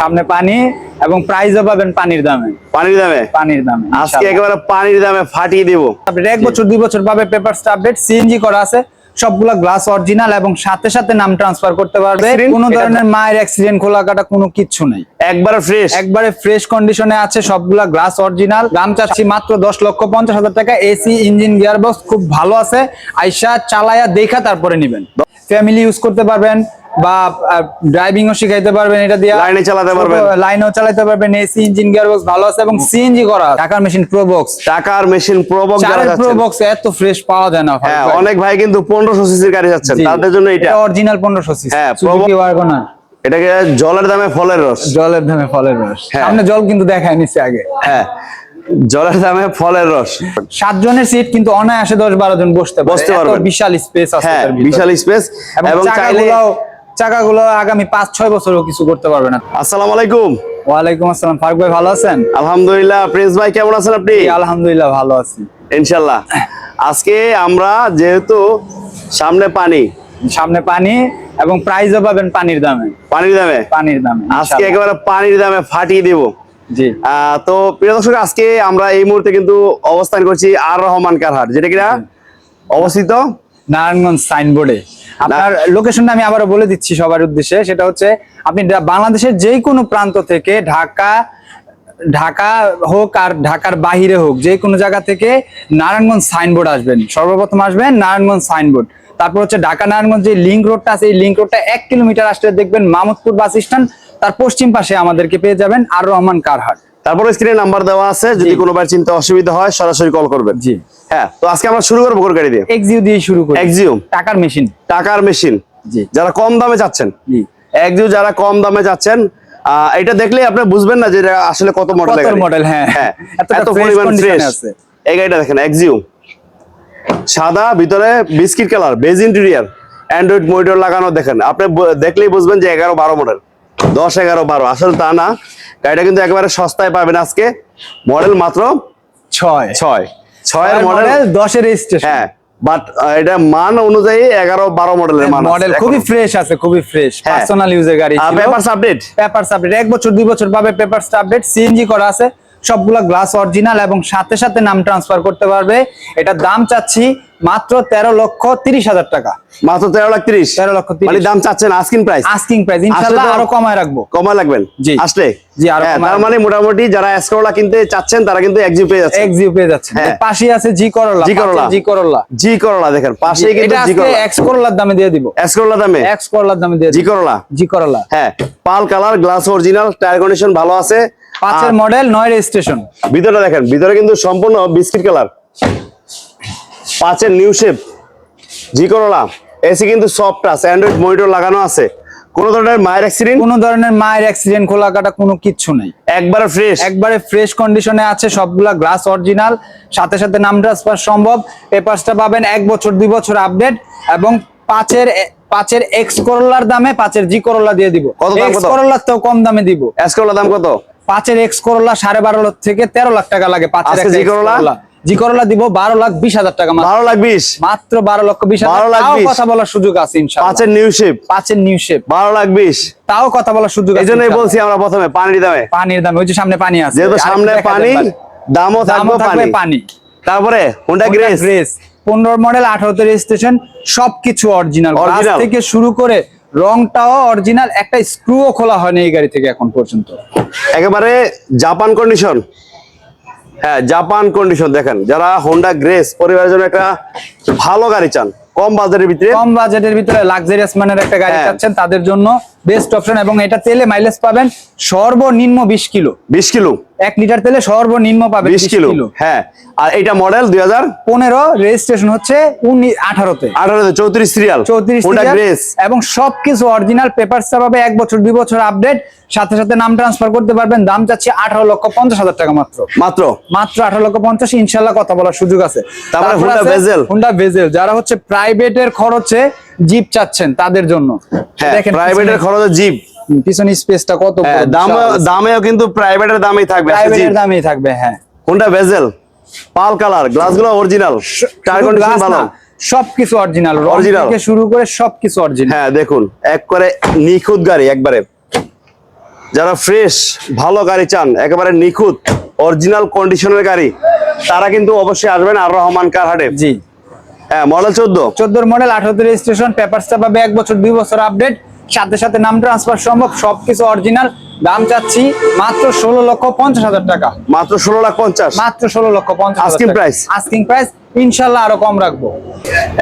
সামনে পানি এবং প্রাইজও পাবেন পানির দামে। পানির দামে? পানির দামে আজকে একেবারে পানির দামে ফাটিয়ে দিব। আপডেট এক বছর দুই বছর পাবে পেপার আপডেট সিএনজি করা আছে। সবগুলা গ্লাস অরিজিনাল এবং সাথে সাথে নাম ট্রান্সফার করতে পারবে? কোনো ধরনের মায়ের অ্যাক্সিডেন্ট খোলা কাটা কোনো কিছু নেই। একবারে ফ্রেশ একবারে ফ্রেশ কন্ডিশনে আছে সবগুলা গ্লাস অরিজিনাল দাম চাচ্ছি মাত্র দশ লক্ষ পঞ্চাশ হাজার টাকা। এসি ইঞ্জিন গিয়ারবক্স খুব ভালো আছে। আইসা চালায়া দেখা তারপরে নিবেন। ফ্যামিলি ইউজ করতে পারবেন। বা ড্রাইভিং ও শিখাইতে পারবেন এটা দিয়ে। লাইনে চালাতে পারবেন। লাইনেও চালাতে পারবেন। এসি ইঞ্জিন গিয়ারবক্স ভালো আছে এবং সিএনজি করা টাকার মেশিন প্রোবক্স টাকার মেশিন প্রবক যারা যাচ্ছেন। প্রোবক্স এত ফ্রেশ পাওয়া যায় না হ্যাঁ অনেক ভাই কিন্তু পনেরোশো সিসির গাড়ি যাচ্ছেন। তাদের জন্য এটা। অরিজিনাল পনেরোশো সিসি হ্যাঁ, সুজুকি ওয়াগনার এটাকে জলের দামে ফলের রস। জলের দামে ফলের রস। হ্যাঁ। সামনে জল কিন্তু দেখায় নিচ্ছে আগে। হ্যাঁ জলের দামে ফলের রস। সাত জনের সিট কিন্তু অনায়াসে দশ বারো জন বসতে পারে। বসতে এত পারবেন। বিশাল স্পেস আছে হ্যাঁ বিশাল স্পেস এবং এবং চাইলে চাকাগুলো আগামী পাঁচ ছয় বছরও কিছু করতে পারবে না। আসসালামু আলাইকুম। ওয়ালাইকুম আসসালাম। ফারুক ভাই ভালো আছেন? আলহামদুলিল্লাহ। প্রিন্স ভাই কেমন আছেন আপনি? আলহামদুলিল্লাহ ভালো আছি। ইনশাল্লাহ। আজকে আমরা যেহেতু সামনে পানি সামনে পানি এবং প্রাইজও পাবেন পানির দামে। পানির দামে? পানির দামে আজকে একেবারে পানির দামে ফাটিয়ে দিব। তো প্রিয় দর্শক আজকে আমরা এই মুহূর্তে কিন্তু অবস্থান করছি আর রহমান কারহাট। যেটা কিনা অবস্থিত নারায়ণগঞ্জ সাইনবোর্ডে। আপনার লোকেশনটা আমি আবারও বলে দিচ্ছি সবার উদ্দেশ্যে সেটা হচ্ছে আপনি বাংলাদেশের যে কোনো প্রান্ত থেকে ঢাকা ঢাকা হোক আর ঢাকার বাহিরে হোক যে কোনো জায়গা থেকে নারায়ণগঞ্জ সাইনবোর্ড আসবেন। সর্বপ্রথম আসবেন নারায়ণগঞ্জ সাইনবোর্ড। তারপর হচ্ছে ঢাকা নারায়ণগঞ্জ যে লিঙ্ক রোডটা আছে এই লিঙ্ক রোডটা এক কিলোমিটার আসলে দেখবেন মামুদপুর বাস স্ট্যান্ড তার পশ্চিম পাশে আমাদেরকে পেয়ে যাবেন আর রহমান কারহাট। তারপরে স্ক্রিনে নাম্বার দেওয়া আছে যদি। কোনো বার চিন্তা অসুবিধা হয় সরাসরি কল করবেন। জি। হ্যাঁ তো আজকে আমরা শুরু করব কোন গাড়ি দিয়ে? এক্সিউ দিয়ে শুরু করি। এক্সিও টাকার মেশিন টাকার মেশিন জি। যারা কম দামে চাচ্ছেন জি। একজিও যারা কম দামে যাচ্ছেন এটা দেখলে আপনি বুঝবেন না যে এটা আসলে কত মডেল কত model, হ্যাঁ। হ্যাঁ এত পরিমাণ ফ্রেশ আছে। এই গাড়িটা দেখেন এক্সিও সাদা ভিতরে biscuit colour beige interior Android monitor লাগানো দেখেন। আপনি দেখলেই বুঝবেন যে এগারো বারো মডেল দশ এগারো বারো আসলে তা না। গাড়িটা কিন্তু একেবারে সস্তায় পাবেন আজকে। মডেল মাত্র ছয়। ছয়। ছয়ের মডেল দশের রেজিস্ট্রেশন হ্যাঁ বাট এটা মান অনুযায়ী এগারো বারো মডেলের মান মডেল খুবই ফ্রেশ আছে খুবই ফ্রেশ। পার্সোনাল ইউজের গাড়ি পেপার আপডেট পেপার আপডেট এক বছর দুই বছর পাবে পেপার আপডেট সিএনজি করা আছে। সবগুলা গ্লাস অরিজিনাল এবং সাথে সাথে নাম ট্রান্সফার করতে পারবে। এটার দাম চাচ্ছি মাত্র তেরো লক্ষ তিরিশ হাজার টাকা। মাত্র তেরো লাখ তিরিশ? 13 লক্ষ 30 মানে দাম চাচ্ছেন আস্কিন প্রাইস আস্কিং প্রাইস ইনশাআল্লাহ আরও কমায় রাখব। কমা লাগবেন? জি। আসলে? জি, আরও হ্যাঁ, তার মানে মোটামুটি যারা এসকোলা কিনতে চাচ্ছেন তারা কিন্তু একজিও পেয়ে যাচ্ছে এক্সিউ পেয়ে যাচ্ছে হ্যাঁ। পাশে আছে জি করলা জি করলা। জি করলা জি করলা দেখেন পাশেই কিন্তু জি করলা এক্স করলার দামে দিয়ে দিব। দামে? এক্স করলার দামে দিয়ে জি করলা জি করলা হ্যাঁ pearl colour glass original tyre condition ভালো আছে। পাঁচের মডেল নয় রেজিস্ট্রেশন ভিতরে দেখেন ভিতরে কিন্তু সম্পূর্ণ বিস্কিট কালার পাঁচের নিউ শেপ জি করলা এসি কিন্তু সফট আছে অ্যান্ড্রয়েড মনিটর লাগানো আছে। কোন ধরনের মায়ের অ্যাক্সিডেন্ট কোনো ধরনের মায়ের অ্যাক্সিডেন্ট খোলা কাটা কোনো কিচ্ছু নেই। একবারে ফ্রেশ একবারে ফ্রেশ কন্ডিশনে আছে সবগুলা গ্লাস অরিজিনাল সাথে সাথে নাম ট্রান্সফার সম্ভব। পেপারসটা পাবেন এক বছর দুই বছর আপডেট এবং পাঁচের পাঁচের এক্স করোলার দামে পাঁচের জি করোলা দিয়ে দিব। কত দাম, এক্স কত? করোলার তো কম দামে দিব। এসকোলা দাম কত? পাঁচের এক্স করোলা সাড়ে বারো লাখ থেকে তেরো লাখ টাকা লাগে পাঁচের X করোলা? জি করোলা দিব বারো লাখ বিশ হাজার টাকা। বারো লাখ বিশ? মাত্র বারো লক্ষ বিশ হাজার। 12 লাখ কথা বলার সুযোগ আছে পাঁচের নিউ শেপ পাঁচের নিউ শেপ বারো লাখ বিশ? তাও কথা বলার সুযোগ এই জন্যই বলছি আমরা প্রথমে পানির দামে। পানির দামে ওই যে সামনে পানি আছে। যেহেতু সামনে পানি দামও থাকবে পানি। তারপরে হোন্ডা গ্রেস গ্রেস পনেরো মডেল আঠারোতে রেজিস্ট্রেশন সবকিছু অরিজিনাল থেকে শুরু করে রংটাও অরিজিনাল একটা স্ক্রুও খোলা হয়নি এই গাড়ি থেকে এখন পর্যন্ত। একেবারে জাপান কন্ডিশন হ্যাঁ জাপান কন্ডিশন দেখেন যারা হোন্ডা গ্রেস পরিবারের জন্য একটা ভালো গাড়ি চান কম বাজেটের ভিতরে। কম বাজেটের ভিতরে লাক্সারিয়াস মানের একটা গাড়ি হ্যাঁ। চাচ্ছেন তাদের জন্য বেস্ট অপশন এবং এটা তেলে মাইলেজ পাবেন সর্বনিম্ন বিশ কিলো। বিশ কিলো। এক লিটার তেলে সর্বনিম্ন পাবেন বিশ কিলো। হ্যাঁ। আর এটা মডেল দুই হাজার? পনেরো রেজিস্ট্রেশন হচ্ছে উনি আঠারোতে। চৌত্রিশ সিরিয়াল চৌত্রিশ হোন্ডা এবং সবকিছু অরিজিনাল পেপার পাবে এক বছর দুই বছর আপডেট সাথে সাথে নাম ট্রান্সফার করতে পারবেন। দাম চাচ্ছি আঠারো লক্ষ পঞ্চাশ হাজার টাকা মাত্র। মাত্র? মাত্র আঠারো লক্ষ পঞ্চাশ ইনশাল্লাহ কথা বলার সুযোগ আছে। তারপরে Honda Vezel। হুন্ডা ভেজেল যারা হচ্ছে প্রাইভেটের খরচে জিপ চাচ্ছেন তাদের জন্য। হ্যাঁ দেখেন প্রাইভেটের খরচে জিপ। পিছনে- স্পেসটা কত হ্যাঁ দাম দামেও কিন্তু প্রাইভেটের দামেই থাকবে প্রাইভেটের দামেই থাকবে হ্যাঁ। ভেজেল পাল কালার গ্লাসগুলো অরিজিনাল টায়ার কন্ডিশন ভালো। সবকিছু অরিজিনাল Original। থেকে শুরু করে সবকিছু অরিজিনাল হ্যাঁ দেখুন এক করে নিখুঁত গাড়ি একবারে। যারা ফ্রেশ ভালো গাড়ি চান একেবারে নিখুঁত অরিজিনাল কন্ডিশনের গাড়ি তারা কিন্তু অবশ্যই আসবেন আর রহমান কার হাটে। জি। হ্যাঁ মডেল চোদ্দ। চোদ্দোর মডেল আঠারো রেজিস্ট্রেশন পেপার পাবে এক বছর দুই বছর আপডেট সাথে সাথে নাম ট্রান্সফার সম্ভব সবকিছু অরিজিনাল দাম চাচ্ছি মাত্র ষোলো লক্ষ পঞ্চাশ হাজার টাকা। মাত্র ষোলো লাখ পঞ্চাশ। মাত্র ষোলো লক্ষ পঞ্চাশ Asking price? আস্কিং প্রাইস ইনশাল্লাহ আরও কম রাখব।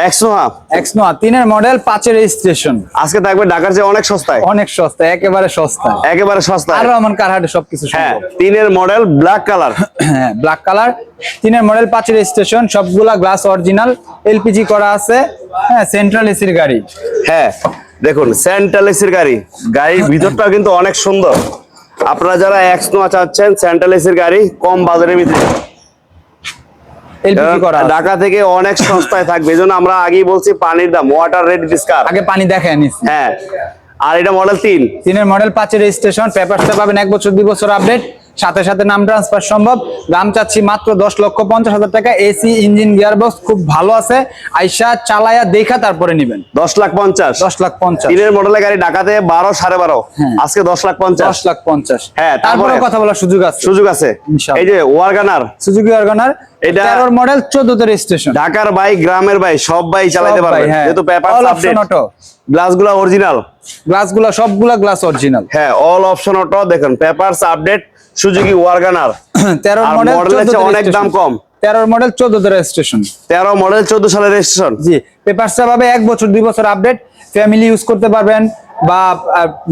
একশোহা এক্সনোয়া তিনের মডেল পাঁচের রেজিস্ট্রেশন আজকে থাকবে ঢাকার চেয়ে অনেক সস্তায়। অনেক সস্তা একেবারে সস্তা একেবারে সস্তায়। আর রহমান কারহাটে সবকিছু হ্যাঁ তিনের মডেল ব্ল্যাক কালার হ্যাঁ ব্ল্যাক কালার তিনের মডেল পাঁচের স্টেশন সবগুলা গ্লাস অরিজিনাল এলপিজি করা আছে। হ্যাঁ সেন্ট্রাল এসির গাড়ি। হ্যাঁ। দেখুন সেন্ট্রাল গাড়ি। গাড়ির ভিতরটাও কিন্তু অনেক সুন্দর। আপনারা যারা এক্স নোয়া চাচ্ছেন সেন্ট্রাল গাড়ি কম বাজারের ভিতরে। ঢাকা থেকে অনেক সস্তায় থাকবে। এই জন্য আমরা আগেই বলছি পানির দাম ওয়াটার রেট ডিসকার আগে পানি দেখে নিচ্ছি হ্যাঁ। আর এটা মডেল তিন। তিনের মডেল পাঁচের রেজিস্ট্রেশন পেপারসটা পাবেন এক বছর দুই বছর আপডেট সাথে সাথে নাম ট্রান্সফার সম্ভব। দাম চাচ্ছি মাত্র দশ লক্ষ পঞ্চাশ হাজার টাকা। এসি ইঞ্জিন গিয়ারবক্স খুব ভালো আছে। আইসা চালায়া দেখা তারপরে নিবেন। দশ লাখ পঞ্চাশ। দশ লাখ পঞ্চাশ। দিনের মডেলের গাড়ি ঢাকাতে বারো সাড়ে বারো। হ্যাঁ। আজকে দশ লাখ পঞ্চাশ। দশ লাখ পঞ্চাশ। হ্যাঁ, তারপরে কথা বলার সুযোগ আছে। সুযোগ আছে। এই যে ওয়ার্গানার সুযোগ অর্গানার এটা- মডেল রেজিস্ট্রেশন ঢাকার বাই গ্রামের বাই সব বাই চালাতে সব পারবে হ্যাঁ। যেহেতু পেপার আপডেট option auto। গ্লাসগুলা অরিজিনাল গ্লাসগুলা সবগুলা গ্লাস অরিজিনাল হ্যাঁ অল অপশন অটো দেখেন papers update Suzuki Wagon R model অনেক দাম কম। তেরোর মডেল চোদ্দ রেজিস্ট্রেশন তেরো মডেল চোদ্দ সালের রেজিস্ট্রেশন জি পেপারসটা পাবে এক বছর দুই বছর আপডেট ফ্যামিলি ইউজ করতে পারবেন বা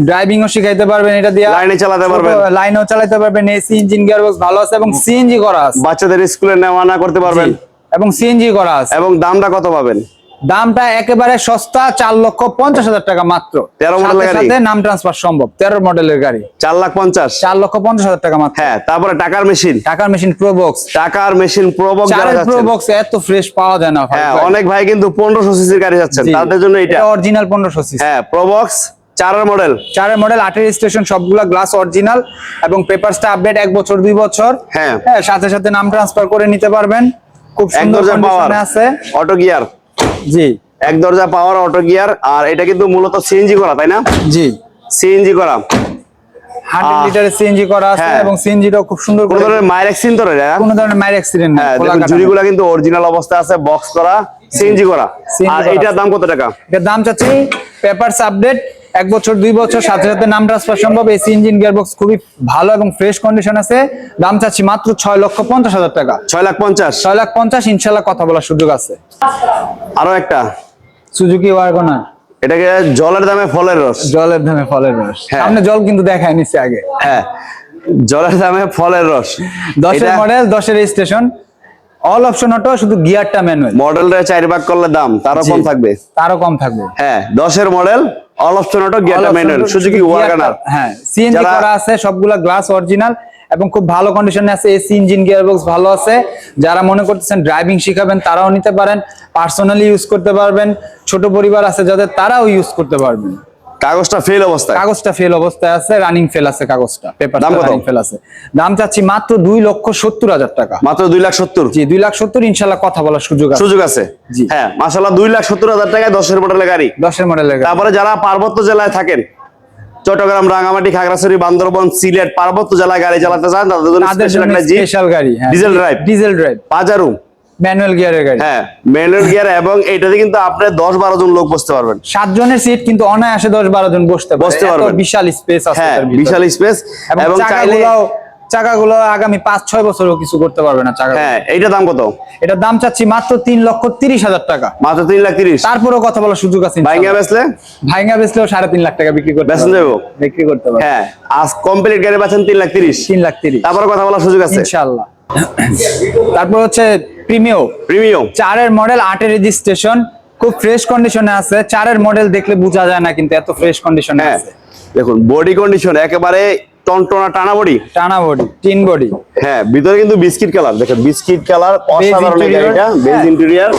ড্রাইভিং ও শিখাইতে পারবেন এটা দিয়ে। লাইনে চালাতে পারবেন। লাইনেও চালাতে পারবেন এসি ইঞ্জিন গিয়ারবক্স ভালো আছে এবং সিএনজি করা আছে। বাচ্চাদের স্কুলে নেওয়া আনা করতে পারবেন। এবং সিএনজি করা আছে। এবং দামটা কত পাবেন? দামটা একেবারে সস্তা চার লক্ষ পঞ্চাশ হাজার টাকা মাত্র। 13 মডেলের সাথে গাড়ি? নাম ট্রান্সফার সম্ভব। তেরো মডেলের গাড়ি। চার লাখ পঞ্চাশ। চার লক্ষ পঞ্চাশ হাজার টাকা মাত্র। হ্যাঁ তারপরে টাকার মেশিন টাকার মেশিন প্রো বক্স টাকার মেশিন প্রবক যারা প্রো বক্স এত ফ্রেশ পাওয়া যায় না হ্যাঁ অনেক ভাই কিন্তু পনেরোশো সিসির গাড়ি যাচ্ছেন। তাদের জন্য এটা। অরিজিনাল পনেরোশো সিসি হ্যাঁ প্রোবক্স চারের মডেল চারের মডেল আটের স্টেশন সবগুলা গ্লাস অরিজিনাল এবং পেপারসটা আপডেট এক বছর দুই বছর। হ্যাঁ। হ্যাঁ সাথে সাথে নাম ট্রান্সফার করে নিতে পারবেন। খুব সুন্দর আছে। অটো গিয়ার জি। এক দরজা পাওয়ার অটো গিয়ার আর এটা কিন্তু মূলত সিএনজি করা তাই না? জি। সিএনজি করা। হান্ড্রেড লিটারের সিএনজি করা আছে হ্যাঁ। এবং সিএনজিটাও খুব সুন্দর কোন ধরনের মায়ের অ্যাক্সিডেন্ট না? কোনো ধরনের মায়ের অ্যাক্সিডেন্ট নেই হ্যাঁ জুড়িগুলা কিন্তু অরিজিনাল অবস্থা আছে বক্স করা সিএনজি করা। আর এটার দাম কত টাকা? এটার দাম চাচ্ছি পেপারস আপডেট এক বছর দুই বছর সাথে সাথে নাম ট্রান্সফার সম্ভব। এসি ইঞ্জিন গিয়ারবক্স খুবই ভালো এবং ফ্রেশ কন্ডিশন আছে। দাম চাচ্ছি মাত্র ছয় লক্ষ পঞ্চাশ হাজার টাকা। ছয় লাখ পঞ্চাশ? ছয় লাখ পঞ্চাশ ইনশাল্লাহ কথা বলার সুযোগ আছে। আরও একটা। সুজুকি ওয়াগনার এটাকে জলের দামে ফলের রস। জলের দামে ফলের রস। হ্যাঁ। সামনে জল কিন্তু দেখায় নিচ্ছে আগে। হ্যাঁ। জলের দামে ফলের রস। দশের মডেল দশের স্টেশন অল অপশন অটো শুধু গিয়ারটা ম্যানুয়াল মডেলটা চার ভাগ করলে দাম তারও কম থাকবে। তারও কম থাকবে। হ্যাঁ দশের মডেল অল অপশন অটো গিয়ারটা ম্যানুয়াল সুজুকি ওয়াগানার হ্যাঁ সিএনজি করা আছে সবগুলা গ্লাস অরিজিনাল এবং খুব ভালো কন্ডিশনে আছে এসি ইঞ্জিন গিয়ারবক্স ভালো আছে। যারা মনে করতেছেন ড্রাইভিং শিখাবেন তারাও নিতে পারেন। পার্সোনালি ইউজ করতে পারবেন। ছোট পরিবার আছে যাদের তারাও ইউজ করতে পারবেন। কাগজটা ফেল অবস্থায়? কাগজটা ফেল অবস্থায় আছে রানিং ফেল আছে কাগজটা পেপার দাম কত? ফেল আছে। দাম চাচ্ছি মাত্র দুই লক্ষ সত্তর হাজার টাকা। মাত্র দুই লাখ সত্তর? জি দুই লাখ সত্তর ইনশাল্লাহ কথা বলার সুযোগ আছে। সুযোগ আছে? জি। হ্যাঁ মাসাল্লাহ দুই লাখ সত্তর হাজার টাকায় দশের মডেলের গাড়ি। দশের মডেলের তারপরে যারা পার্বত্য জেলায় থাকেন চট্টগ্রাম রাঙামাটি খাগড়াছড়ি বান্দরবন সিলেট পার্বত্য জেলায় গাড়ি চালাতে চান তাদের জন্য স্পেশাল গাড়ি diesel drive diesel drive Pajero. Manual গিয়ারের গাড়ি। হ্যাঁ ম্যানুয়াল গিয়ার এবং এটাতে কিন্তু আপনি দশ বারো জন লোক বসতে পারবেন। সাত জনের সিট কিন্তু অনায়াসে দশ বারো জন বসতে বসতে পারবেন। বিশাল স্পেস আছে হ্যাঁ বিশাল স্পেস এবং চাইলে চাকাগুলো চাকাগুলো আগামী পাঁচ ছয় বছরও কিছু করতে পারবে না চাকা হ্যাঁ এইটা দাম কত? এটার দাম চাচ্ছি মাত্র তিন লক্ষ তিরিশ হাজার টাকা। মাত্র তিন লাখ তিরিশ। তারপরেও কথা বলার সুযোগ আছে ভাইঙ্গা। বেচলে? ভাইঙ্গা বেচলেও সাড়ে তিন লাখ টাকা বিক্রি করতে বেচেন। যাব? বিক্রি করতে পারবে। হ্যাঁ আজ কমপ্লিট গাড়ি পাচ্ছেন তিন লাখ তিরিশ। তিন লাখ তিরিশ। তারপরে কথা বলার সুযোগ আছে? ইনশাল্লাহ। তারপর হচ্ছে প্রিমিও। প্রিমিয়াম চারের মডেল আটের রেজিস্ট্রেশন খুব ফ্রেশ কন্ডিশনে আছে। চারের মডেল দেখলে বোঝা যায় না কিন্তু এত ফ্রেশ কন্ডিশনে হ্যাঁ। আছে। দেখুন বডি কন্ডিশন একেবারে টনটনা টানা বডি টানা বডি তিন বডি হ্যাঁ ভিতরে কিন্তু বিস্কিট কালার দেখেন বিস্কিট কালার অসাধারণ গাড়িটা বেজ। ইন্টেরিয়ার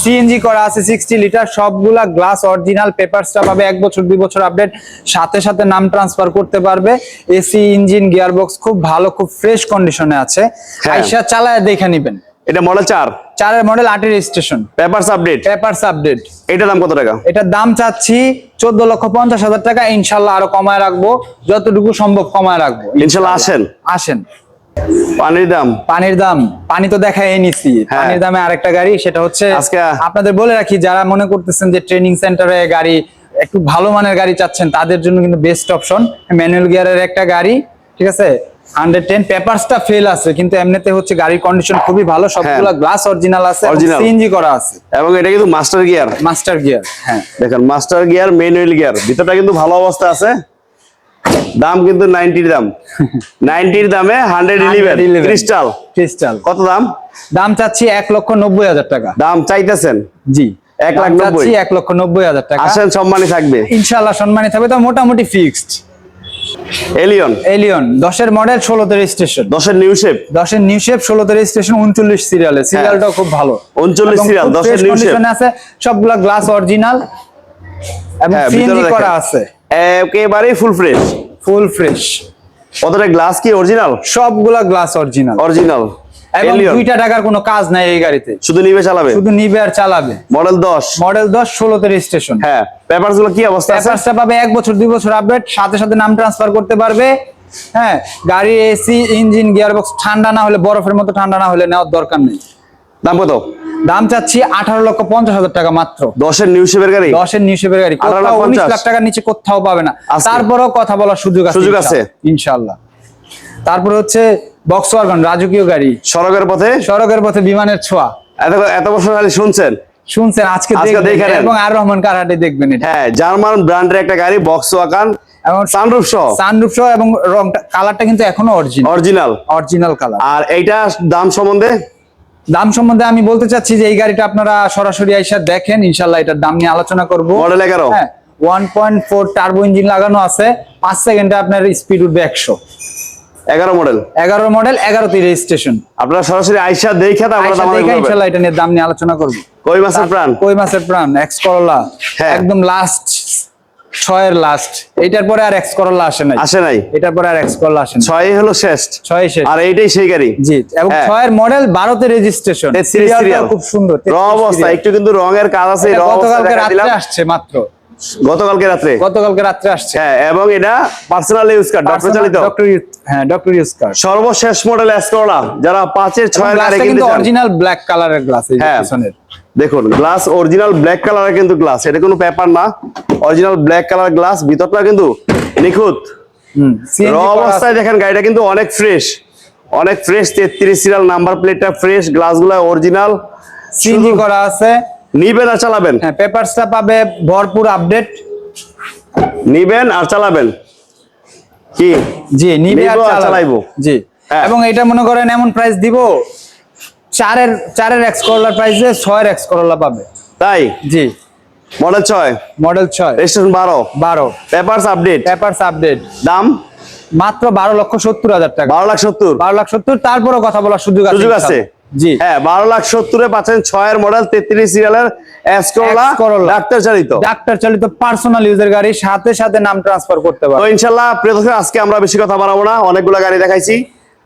সিএনজি করা আছে সিক্সটি লিটার সবগুলা গ্লাস অরিজিনাল পেপারসটা পাবে। এক বছর দুই বছর আপডেট সাথে সাথে নাম ট্রান্সফার করতে পারবে। এসি ইঞ্জিন গিয়ারবক্স খুব ভালো খুব ফ্রেশ কন্ডিশনে আছে। হ্যাঁ। আইসা চালায় দেখে নিবেন। এটা মডেল চার? চারের মডেল আটের registration papers update papers update এটার দাম কত টাকা? এটার দাম চাচ্ছি চোদ্দ লক্ষ পঞ্চাশ হাজার টাকা। ইনশাল্লাহ আরও কমায় রাখব। যতটুকু সম্ভব কমায় রাখব। ইনশাল্লাহ আসেন? আসেন। পানির দাম? পানির দাম। পানি তো দেখাই নিছি হ্যাঁ। পানির দামে আরেকটা গাড়ি সেটা হচ্ছে আজকে- আপনাদের বলে রাখি যারা মনে করতেছেন যে ট্রেনিং সেন্টারে গাড়ি একটু ভালো মানের গাড়ি চাচ্ছেন তাদের জন্য কিন্তু বেস্ট অপশন ম্যানুয়াল গিয়ারের একটা গাড়ি ঠিক আছে? হান্ড্রেড টেন পেপারসটা ফেল আছে কিন্তু এমনিতে হচ্ছে গাড়ির কন্ডিশন খুবই ভালো সবগুলো গ্লাস অরিজিনাল আছে। সিএনজি করা আছে। এবং এটা কিন্তু মাস্টার গিয়ার মাস্টার গিয়ার হ্যাঁ। দেখেন মাস্টার গিয়ার ম্যানুয়াল গিয়ার ভিতরটা কিন্তু ভালো অবস্থা আছে। দাম কিন্তু নাইনটির দাম। নাইনটির দামে হান্ড্রেড ইলেভেন 111 ক্রিস্টাল ক্রিস্টাল কত দাম? দাম চাচ্ছি এক লক্ষ নব্বই হাজার টাকা। দাম চাইতেছেন? জি। এক লাখ নব্বই। এক লক্ষ নব্বই হাজার টাকা। আসেন সম্মানই থাকবে। ইনশাল্লাহ সম্মানিত হবে তো মোটামুটি ফিক্সড এলিয়ন এলিয়ন দশের মডেল ষোলোতে রেজিস্ট্রেশন দশের নিউ শেপ দশের নিউ শেপ ষোলোতে রেজিস্ট্রেশন উনচল্লিশ সিরিয়ালে সিরিয়ালটাও খুব ভালো। 39 সিরিয়াল serial, খুব 10 এর নিউ এ আছে সবগুলা গ্লাস অরিজিনাল এবং হ্যাঁ, সিএনজি করা আছে। একেবারে ফুল ফ্রেশ ফুল ফ্রেশ কতটা গ্লাস কি অরিজিনাল সবগুলা গ্লাস অরিজিনাল অরিজিনাল এবং দুইটা টাকার কোনো কাজ নাই এই গাড়িতে। শুধু নিবে চালাবে? শুধু নিবে আর চালাবে। মডেল দশ। মডেল দশ ষোলোতে রেজিস্ট্রেশন হ্যাঁ পেপারসগুলো কি অবস্থা আছে? পেপারসটা পাবে এক বছর দুই বছর আপডেট সাথে সাথে নাম ট্রান্সফার করতে পারবে। হ্যাঁ গাড়ি এসি ইঞ্জিন গিয়ারবক্স ঠান্ডা না হলে বরফের মতো ঠান্ডা না হলে নেওয়ার দরকার নেই। দাম কত? দাম চাচ্ছি আঠারো লক্ষ পঞ্চাশ হাজার টাকা মাত্র। দশের নিউ শেপের গাড়ি? দশের নিউজপেপের গাড়ি। লাখ উনিশ লাখ টাকার নিচে কোথাও পাবে না। তারপরেও কথা বলার সুযোগ আছে সুযোগ আছে। ইনশাআল্লাহ। ইনশাআল্লাহ তারপর হচ্ছে বক্স ওয়াগন রাজকীয় গাড়ি। সড়কের পথে? সড়কের পথে বিমানের ছোঁয়া। এত এত বছর খালি শুনছেন? শুনছেন আজকে দেখবেন এবং আর রহমান কারহাটে দেখবেন এটা। হ্যাঁ জার্মান ব্র্যান্ডের একটা গাড়ি বক্স ওয়াকান এবং সানরুফ সহ। সানরুফ সহ এবং রংটা কালারটা কিন্তু এখনও অরিজিনাল অরিজিনাল অরিজিনাল কালার আর এইটা দাম সম্বন্ধে? দাম সম্বন্ধে আমি বলতে চাচ্ছি যে এই গাড়িটা আপনারা সরাসরি আইসা দেখেন ইনশাল্লাহ এটার দাম নিয়ে আলোচনা করব। মডেল এগারো। হ্যাঁ one point four turbo engine লাগানো আছে পাঁচ সেকেন্ডে আপনার স্পিড উঠবে একশো। এগারো মডেল? এগারো মডেল এগারোতে রেজিস্ট্রেশন আপনারা সরাসরি আইসা দেখে তারপরে দাম এটা নিয়ে দাম নিয়ে আলোচনা করব। কই মাসের প্রাণ? কই মাছের প্রাণ? এক্স করলা হ্যাঁ। একদম লাস্ট ছয়ের লাস্ট এটার পরে আর এক্স করলা আসে নাই। আসে নাই? এটার পরে আর এক্স করলা আসে না ছয় হলো শেষ ছয় শেষ আর এইটাই সেই গাড়ি। জি এবং হ্যাঁ। ছয়ের মডেল বারোতে রেজিস্ট্রেশন 33 খুব সুন্দর র অবস্থা একটু কিন্তু রঙের কাজ আছে র অবস্থা গতকালকে আসছে মাত্র। গতকালকে রাত্রে? গতকালকে রাত্রে আসছে। হ্যাঁ এবং এটা পার্সোনাল ইউজ কার্ড ডক্টর চালিত? ডক্টর হ্যাঁ ডক্টর ইউজ কার্ড সর্বশেষ মডেল এসকোলা যারা পাঁচের ছয়ের গাড়ি গ্লাসটা কিনতে কিন্তু অরিজিনাল ব্ল্যাক কালারের গ্লাস এই হ্যাঁ। পিছনের। দেখুন গ্লাস অরিজিনাল ব্ল্যাক কালারের কিন্তু গ্লাস এটা কোনো পেপার না। অরিজিনাল ব্ল্যাক কালার গ্লাস ভিতরটা কিন্তু নিখুঁত। হুম র। অবস্থায় দেখেন গাড়িটা কিন্তু অনেক ফ্রেশ অনেক ফ্রেশ তেত্রিশ সিরিয়াল নাম্বার প্লেটটা ফ্রেশ গ্লাসগুলো অরিজিনাল সিএনজি করা আছে। নিবেন আর চালাবেন? হ্যাঁ পেপারসটা পাবে ভরপুর আপডেট নিবেন আর চালাবেন? কি? জি নিবে আর চালাবো। চালাইবো। জি। হ্যাঁ। এবং এটা মনে করেন এমন প্রাইস দিব চারের চারের এক্স করলার প্রাইসে ছয়ের এক্স করলা পাবে। তাই? জি। মডেল ছয়? মডেল ছয়। রেজিস্ট্রেশন বারো? বারো। পেপারস আপডেট পেপারস আপডেট দাম? মাত্র বারো লক্ষ সত্তর হাজার টাকা। বারো লাখ সত্তর? বারো লাখ সত্তর তারপরও কথা বলার সুযোগ আছে সুযোগ আছে। জি। হ্যাঁ বারো লাখ সত্তরে পাচ্ছেন ছয়ের মডেল তেত্রিশ সিরিয়ালের। ডাক্তার চালিত। ডাক্তার চালিত পার্সোনাল ইউজের গাড়ি সাথে সাথে নাম ট্রান্সফার করতে ইনশাল্লাহ আজকে আমরা বেশি কথা বাড়াবো না। অনেকগুলো গাড়ি দেখাইছি।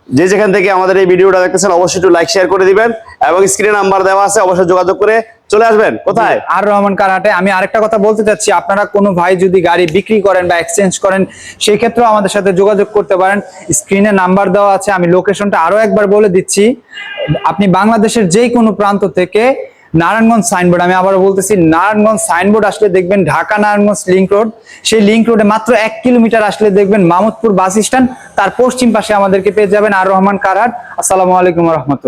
যে যেখান থেকে আমাদের এই ভিডিওটা দেখতেছেন, অবশ্যই একটু লাইক শেয়ার করে দিবেন এবং স্ক্রিনে নাম্বার দেওয়া আছে, অবশ্যই যোগাযোগ করে চলে আসবেন। কোথায়? আর রহমান কারহাটে আমি আরেকটা কথা বলতে চাচ্ছি, আপনারা কোনো ভাই যদি গাড়ি বিক্রি করেন বা এক্সচেঞ্জ করেন সেই ক্ষেত্রে আমাদের সাথে যোগাযোগ করতে পারেন। স্ক্রিনে নাম্বার দেওয়া আছে, আমি লোকেশনটা আরও একবার বলে দিচ্ছি। আপনি বাংলাদেশের যে কোনো প্রান্ত থেকে নারায়ণগঞ্জ সাইনবোর্ড আমি আবারও বলতেছি, নারায়ণগঞ্জ সাইনবোর্ড আসলে দেখবেন ঢাকা নারায়ণগঞ্জ লিঙ্ক রোড সেই লিঙ্ক রোডে মাত্র এক কিলোমিটার আসলে দেখবেন মামুদপুর বাস স্ট্যান্ড তার পশ্চিম পাশে আমাদেরকে পেয়ে যাবেন আর রহমান কারহাট আসসালামু আলাইকুম রহমতুল্লাহ।